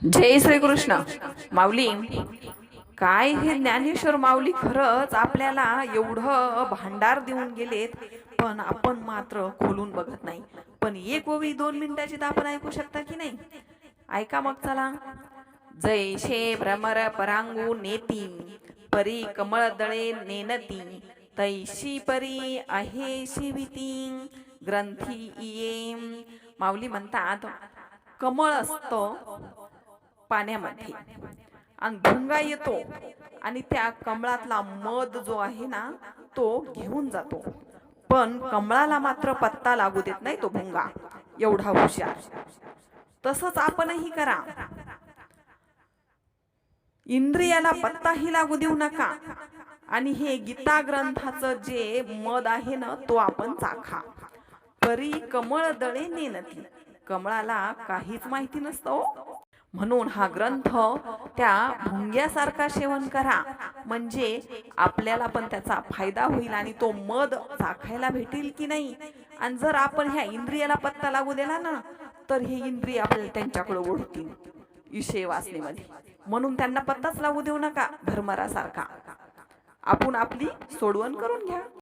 जय श्रीकृष्ण. माऊली काय हे ज्ञानेश्वर माऊली खरंच आपल्याला एवढं भांडार देऊन गेलेत पण आपण मात्र खोलून बघत नाही. पण एक ओवी दोन मिनिटाची तर आपण ऐकू शकता की नाही? ऐका मग चला. जैशे भ्रमर परांगू नेती परी कमळ दळे नेनती तैशी परी आहे शिविती ग्रंथी इये. माऊली म्हणतात कमळ असतं पाण्यामध्ये. आणि भुंगा येतो आणि त्या कमळातला मध जो आहे ना तो घेऊन जातो. पण कमळाला मात्र पत्ता लागू देत नाही तो भुंगा. एवढा हुशार. तसंच आपणही करा. इंद्रियाला पत्ताही लागू देऊ नका. आणि हे गीता ग्रंथाचं जे मध आहे ना तो आपण चाखा. परी कमळ दळे नेनती कमळाला काहीच माहिती नसतं हो. म्हणून हा ग्रंथ त्या भुंग्यासारखा सेवन करा. म्हणजे आपल्याला पण त्याचा फायदा होईल आणि तो मध चाखायला भेटेल की नाही? आणि जर आपण ह्या इंद्रियाला पत्ता लागू दिला ना तर हे इंद्रिय आपल्याला त्यांच्याकडे ओढतील. विषय वाचनेमध्ये. म्हणून त्यांना पत्ताच लागू देऊ नका भरमरासारखा. आपण आपली सोडवण करून घ्या.